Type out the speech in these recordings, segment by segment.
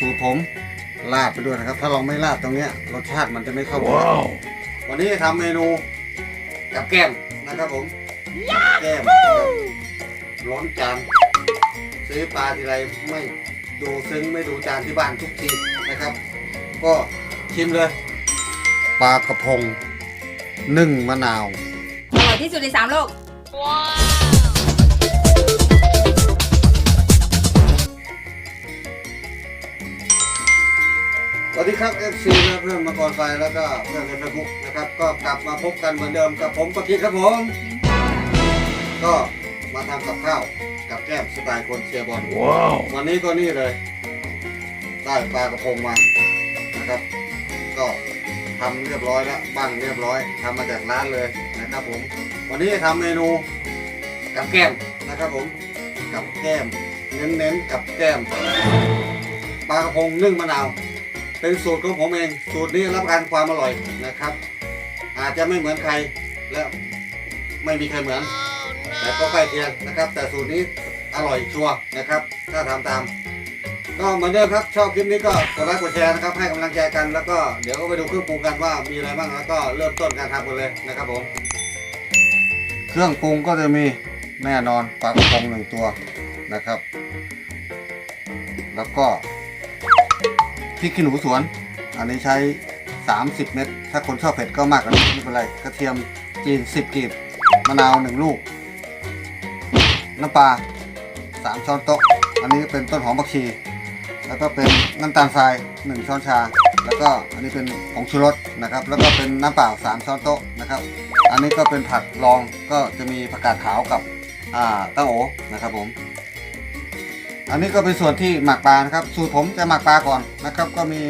สูตรผมราดไปด้วยนะครับ ถ้าเราไม่ราดตรงเนี้ยรสชาติมันจะไม่เข้ากันวันนี้ทำเมนูกับแก้มนะครับผมแก้มนะครับร้อนจานซื้อปลาทีไรไม่ดูซึ้งไม่ดูจานที่บ้านทุกทีนะครับ ก็ชิมเลย ปลากระพงนึ่งมะนาว อร่อยที่สุดในสามโลก ครับ FC และเพื่อนมังกรไฟแล้วก็เพื่อนในเฟซบุ๊กนะครับ ก็กลับมาพบกันเหมือนเดิมกับผมปะกิดครับผม ก็มาทำกับข้าวกับแก้มสไตล์คนเชียร์บอลวันนี้ก็นี่เลย ได้ปลากระพงมานะครับ ก็ทำเรียบร้อยแล้วบ้างเรียบร้อยทำมาจากร้านเลยนะครับผม วันนี้ทำเมนูกับแก้มนะครับผม กับแก้ม เน้นๆกับแก้มปลากระพงนึ่งมะนาว เป็นสูตรของผมเอง สูตรนี้รับประกันความอร่อยนะครับ อาจจะไม่เหมือนใครและไม่มีใครเหมือน แต่ก็ใกล้เคียงนะครับ แต่สูตรนี้อร่อยชัวร์นะครับ ถ้าทำตาม ก็เหมือนเดิมครับ ชอบคลิปนี้ก็กดไลค์กดแชร์นะครับ ให้กำลังใจกันแล้วก็เดี๋ยวก็ไปดูเครื่องปรุงกันว่ามีอะไรบ้างแล้วก็เริ่มต้นการทำกันเลยนะครับผม เครื่องปรุงก็จะมีแน่นอนปลากระพงหนึ่งตัวนะครับ แล้วก็ พริกขี้หนูสวน อันนี้ใช้ 30 เม็ด ถ้าคนชอบเผ็ดก็มากกว่านี้ไม่เป็นไร กระเทียมจีน 10กีบ มะนาว 1 ลูก น้ำปลา 3 ช้อนโต๊ะ อันนี้เป็นต้นหอมผักชี แล้วก็เป็นน้ำตาลทราย 1 ช้อนชา แล้วก็อันนี้เป็นผงชูรสนะครับ แล้วก็เป็นน้ำเปล่า 3 ช้อนโต๊ะนะครับ อันนี้ก็เป็นผักรอง ก็จะมีผักกาดขาวกับอ่าตั้งโอนะครับผม อันนี้ก็เป็นส่วนที่หมักปลานะครับ สูตรผมจะหมักปลาก่อนนะครับ ก็มี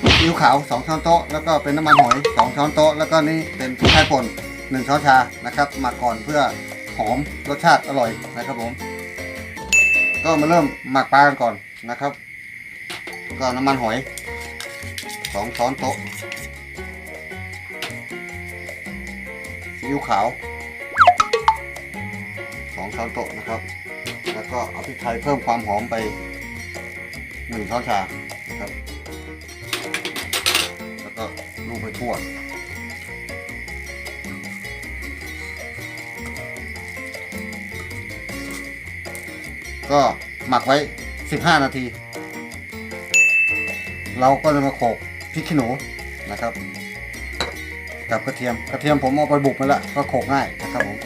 ซีอิ๊วขาว2ช้อนโต๊ะแล้วก็เป็นน้ำมันหอย2ช้อนโต๊ะแล้วก็นี่เป็นพริกไทยป่น1ช้อนชานะครับหมักก่อนเพื่อหอมรสชาติอร่อยนะครับผม ก็มาเริ่มหมักปลากันก่อนนะครับ ก็น้ำมันหอย2ช้อนโต๊ะซีอิ๊วขาว2ช้อนโต๊ะนะครับ แล้วก็เอาพริกไทยเพิ่มความหอมไป1ช้อนชานะครับ แล้วก็ลูบไปทั่วก็หมักไว้ 15 นาที เราก็จะมาโขลกพริกขี้หนูนะครับ กับกระเทียม กระเทียมผมเอาไปบุกมาแล้วก็โขลกง่ายนะครับผม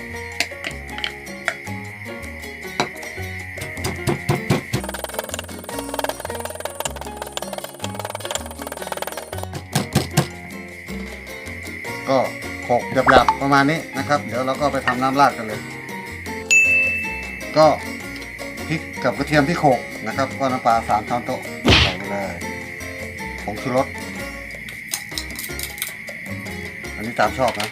ก็โขลกหยาบๆประมาณนี้นะครับ เดี๋ยวเราก็ไปทำน้ำราดกันเลย ก็พริกกับกระเทียมที่โขลกนะครับก็น้ำปลาสามช้อนโต๊ะใส่ไปเลยผงชูรสอันนี้ตามชอบนะ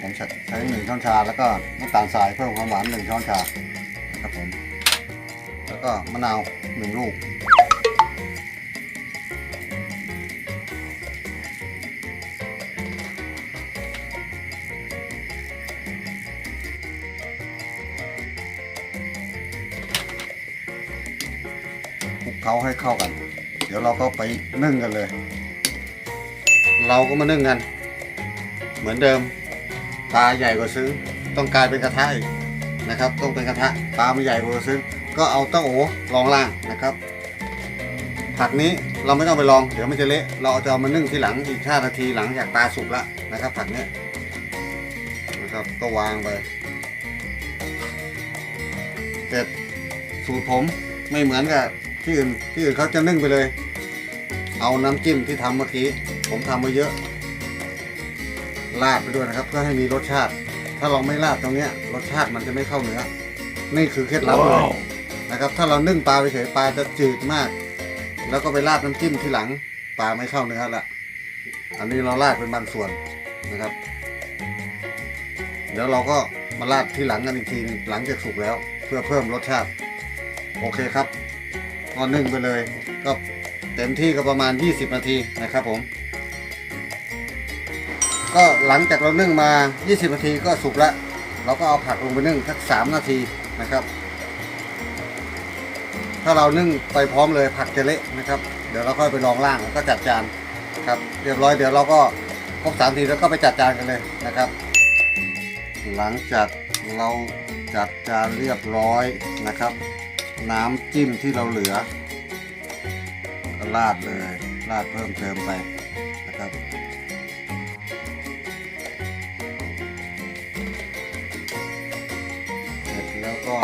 ผมใช้ใช้หนึ่งช้อนชาแล้วก็น้ำตาลทรายเพิ่มความหวานหนึ่งช้อนชาครับผมแล้วก็มะนาวหนึ่งลูก คลุกเคล้าให้เข้ากัน เดี๋ยวเราก็ไปนึ่งกันเลย เราก็มานึ่งกัน เหมือนเดิมปลาใหญ่กว่าซึ้งต้องกลายเป็นกระทะอีกนะครับ ต้องเป็นกระทะปลาไม่ใหญ่กว่าซึ้งก็เอาเต้าโอรองล่างนะครับ ผักนี้เราไม่ต้องไปลอง เดี๋ยวมันจะเละ เราจะเอามานึ่งทีหลังอีก 5 นาทีหลังจากปลาสุกแล้วนะครับ ผักนี้นะครับก็วางไปเสร็จสูตรผมไม่เหมือนกับ ที่อื่นที่อื่นเขาจะนึ่งไปเลย เอาน้ำจิ้มที่ทำเมื่อกี้ ผมทำมาเยอะราดไปด้วยนะครับ เพื่อให้มีรสชาติ ถ้าเราไม่ราดตรงเนี้ย รสชาติมันจะไม่เข้าเนื้อ นี่คือเคล็ดลับเลยนะครับ ถ้าเรานึ่งปลาไปเฉยปลาจะจืดมาก แล้วก็ไปราดน้ำจิ้มที่หลังปลาไม่เข้าเนื้อละอันนี้เราราดเป็นบางส่วนนะครับ เดี๋ยวเราก็มาราดที่หลังกันอีกทีหนึงหลังจากสุกแล้ว เพื่อเพิ่มรสชาติ โอเคครับ ก็นึ่งไปเลย ก็เต็มที่ก็ประมาณ 20 นาทีนะครับผม ก็หลังจากเรานึ่งมา 20 นาทีก็สุกแล้วเราก็เอาผักลงไปนึ่งสัก 3 นาทีนะครับ ถ้าเรานึ่งไปพร้อมเลยผักจะเละนะครับ เดี๋ยวเราค่อยไปลองล่างแล้วก็จัดจานครับเรียบร้อยเดี๋ยวเราก็ครบสามทีแล้วก็ไปจัดจานกันเลยนะครับ หลังจากเราจัดจานเรียบร้อยนะครับ น้ำจิ้มที่เราเหลือก็ราดเลยราดเพิ่มเติมไปนะครับเสร็จแล้วก็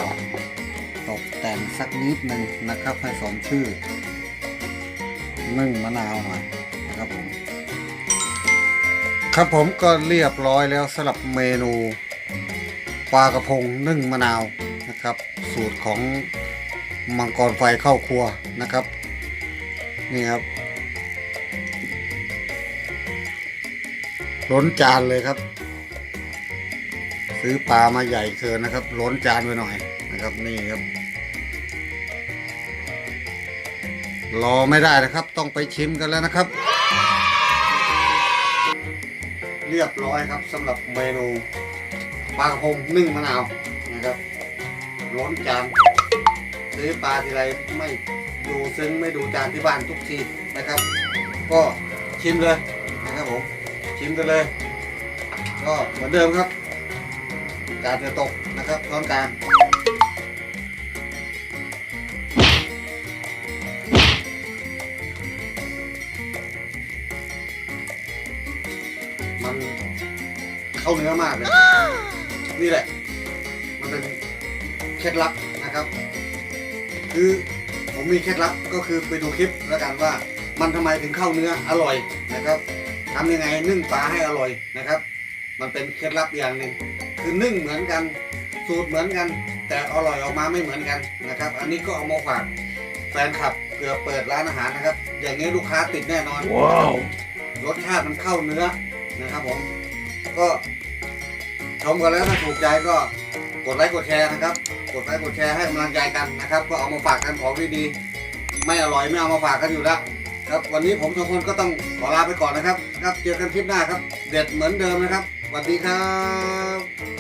ตกแต่งสักนิดหนึ่งนะครับให้สมชื่อนึ่งมะนาวหน่อยนะครับผมครับผมก็เรียบร้อยแล้วสำหรับเมนูปลากระพงนึ่งมะนาวนะครับ สูตรของ มังกรไฟเข้าครัวนะครับ นี่ครับล้นจานเลยครับ ซื้อปลามาใหญ่เกินนะครับล้นจานไปหน่อยนะครับ นี่ครับ รอไม่ได้นะครับ ต้องไปชิมกันแล้วนะครับ เรียบร้อยครับสำหรับเมนูปลากระพงนึ่งมะนาวนะครับล้นจาน ซื้อปลาทีไรไม่ดูซึ้งไม่ดูจานที่บ้านทุกทีนะครับ ก็ชิมเลยนะครับผมชิมกันเลย ก็เหมือนเดิมครับจานจะตกนะครับช้อนกลางมันเข้าเนื้อมากเลย นี่แหละ มันเป็นเคล็ดลับนะครับ คือผมมีเคล็ดลับก็คือไปดูคลิปแล้วกันว่า มันทำไมถึงเข้าเนื้ออร่อยนะครับทำยังไงนึ่งปลาให้อร่อยนะครับ มันเป็นเคล็ดลับอย่างหนึ่งคือนึ่งเหมือนกันสูตรเหมือนกัน แต่อร่อยออกมาไม่เหมือนกันนะครับ อันนี้ก็เอามาฝากแฟนคลับเผื่อเปิดร้านอาหารนะครับ อย่างนี้ลูกค้าติดแน่นอนว้าวรสชาติมันเข้าเนื้อนะครับผมก็ ชมกันแล้วถ้าถูกใจก็กดไลค์กดแชร์นะครับ กดไลค์กดแชร์ให้กำลังใจกันนะครับ ก็เอามาฝากกันของดีๆ ไม่อร่อยไม่เอามาฝากกันอยู่แล้วครับวันนี้ผมสองคนก็ต้องขอลาไปก่อนนะครับ ครับเจอกันคลิปหน้าครับ เด็ดเหมือนเดิมนะครับสวัสดีครับ